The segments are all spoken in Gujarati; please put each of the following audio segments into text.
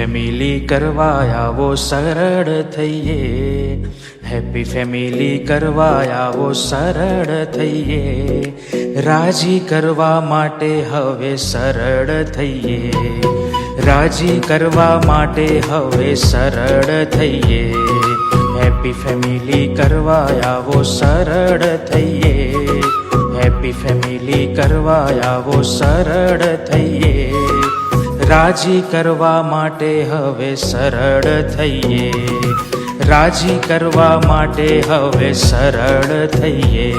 ફેમિલી કરવા આવો સરળ થઈએ હેપી ફેમિલી કરવા આવો સરળ થઈએ રાજી કરવા માટે હવે સરળ થઈએ રાજી કરવા માટે હવે સરળ થઈએ હેપી ફેમિલી કરવા આવો સરળ થઈએ હેપી ફેમિલી કરવા આવો સરળ થઈએ રાજી કરવા માટે હવે સરળ થઈએ. રાજી કરવા માટે હવે સરળ થઈએ.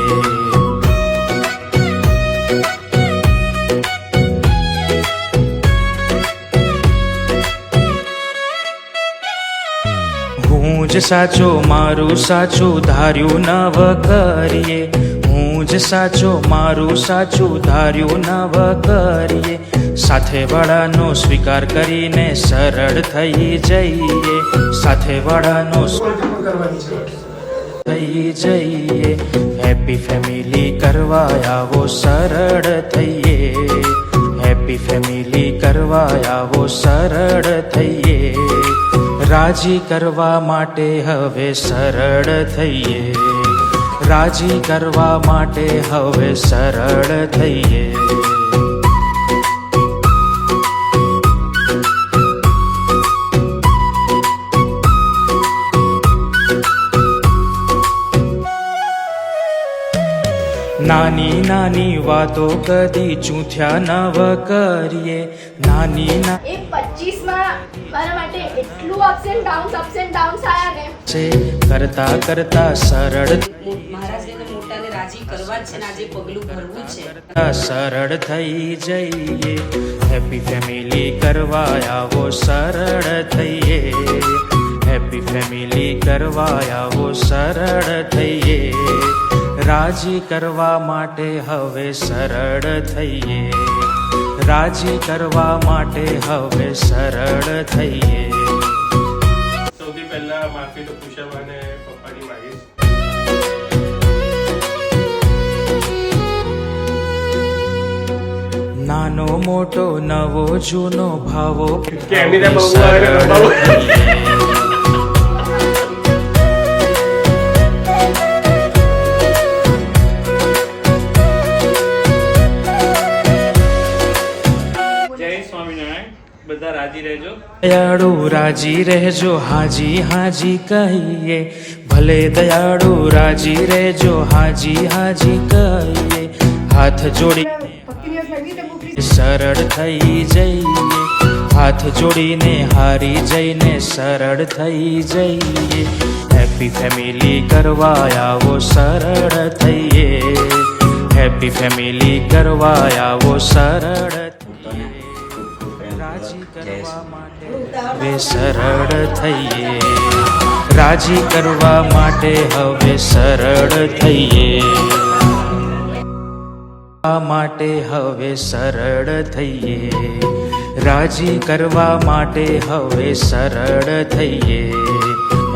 હું જ સાચો, મારું સાચું ધાર્યું નવ કરીએ. જ સાચો, મારું સાચું ધાર્યું નવ કરીએ. સાથે વાળાનો સ્વીકાર કરીને સરળ થઈ જઈએ. સાથે વાળાનો થઈ જઈએ. હેપી ફેમિલી કરવા આવો સરળ થઈએ. હેપી ફેમિલી કરવા આવો સરળ થઈએ. રાજી કરવા માટે હવે સરળ થઈએ. રાજી કરવા માટે હવે સરળ થઈએ. નાની નાની વાતો કદી ચૂંથ્યા નવ કરીએ. નાની ના એ પચીસમાં મારા માટે એટલું ups and downs ups and downs આયા ને. છે. કરતા કરતા સરળ રાજી કરવા છે ને આજે પગલું ભરવું છે. સરળ થઈ જઈએ હેપી ફેમિલી કરવા આવો સરળ થઈએ. હેપી ફેમિલી કરવા આવો સરળ થઈએ. રાજી કરવા માટે હવે સરળ થઈએ. રાજી કરવા માટે હવે સરળ થઈએ. મોટો નવો જૂનો ભાવો. બધા રાજી રહેજો. દયાળુ રાજી રહેજો હાજી હાજી કહીએ. ભલે દયાળુ રાજી રહેજો હાજી હાજી કહીએ. હાથ જોડી સરળ થઈ જઈએ. હાથ જોડીને હારી જઈને સરળ થઈ જઈએ. હેપી ફેમિલી કરવા આવો સરળ થઈએ. હેપી ફેમિલી કરવા આવો સરળ રાજી કરવા હવે સરળ થઈએ. રાજી કરવા માટે હવે સરળ થઈએ. આ માટે હવે સરળ થઈએ. રાજી કરવા માટે હવે સરળ થઈએ.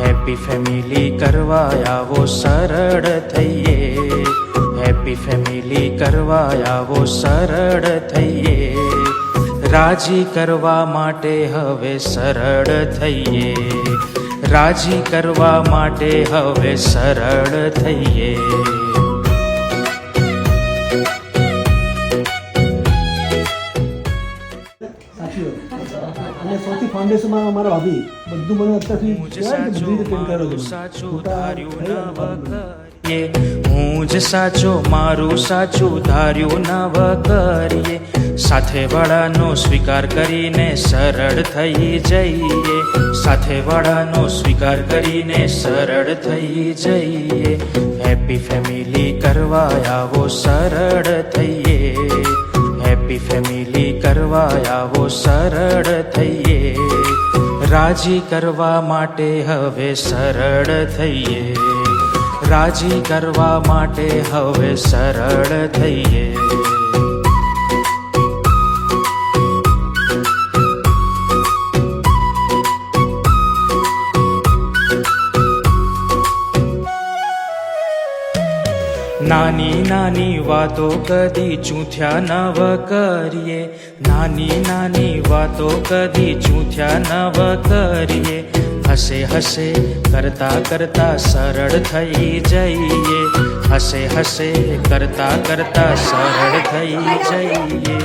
હેપી ફેમિલી કરવા આવો સરળ થઈએ. હેપી ફેમિલી કરવા આવો સરળ થઈએ. રાજી કરવા માટે હવે સરળ થઈએ. રાજી કરવા માટે હવે સરળ થઈએ. ફાઉન્ડેશનમાં મારા ભાભી. બધું મને અત્યારથી બધી રીતે પ્રેમ કર્યો છે. હું જ સાચો મારું સાચું ધાર્યું નવ કરીએ સાથે વાળાનો સ્વીકાર કરીને સરળ થઈ જઈએ. સાથે વાળાનો સ્વીકાર કરીને સરળ થઈ જઈએ. હેપી ફેમિલી કરવા આવો સરળ થઈએ. ફેમિલી કરવા આવો સરળ થઈએ. રાજી કરવા માટે હવે સરળ થઈએ. રાજી કરવા માટે હવે સરળ થઈએ. નાની નાની વાતો કદી ચૂથ્યા નવ કરીએ. નાની નાની વાતો કદી ચૂથ્યા નવ કરીએ. હસે હસે કરતા કરતા સરળ થઈ જઈએ. હસે હસે કરતા કરતા સરળ થઈ જઈએ.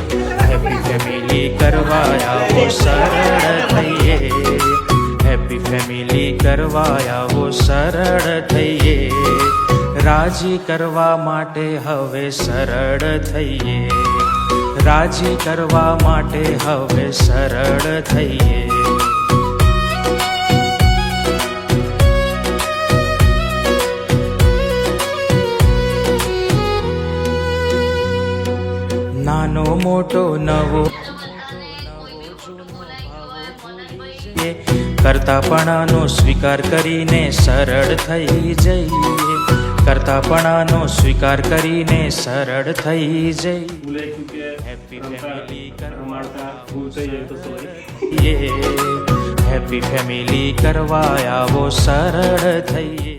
હેપી ફેમિલી કરવા આવો સરળ થઈએ. હેપી ફેમિલી કરવા આવો સરળ થઈએ. રાજી કરવા માટે હવે સરળ થઈએ. રાજી કરવા માટે હવે સરળ થઈએ. નાનો મોટો નવો કરતાપણાનો સ્વીકાર કરીને સરળ થઈ જઈએ. કરતાપણાનો સ્વીકાર કરીને સરળ થઈ જઈ હેપી ચૂકે કરવા. હેપી ફેમિલી કરવા આવો સરળ થઈએ.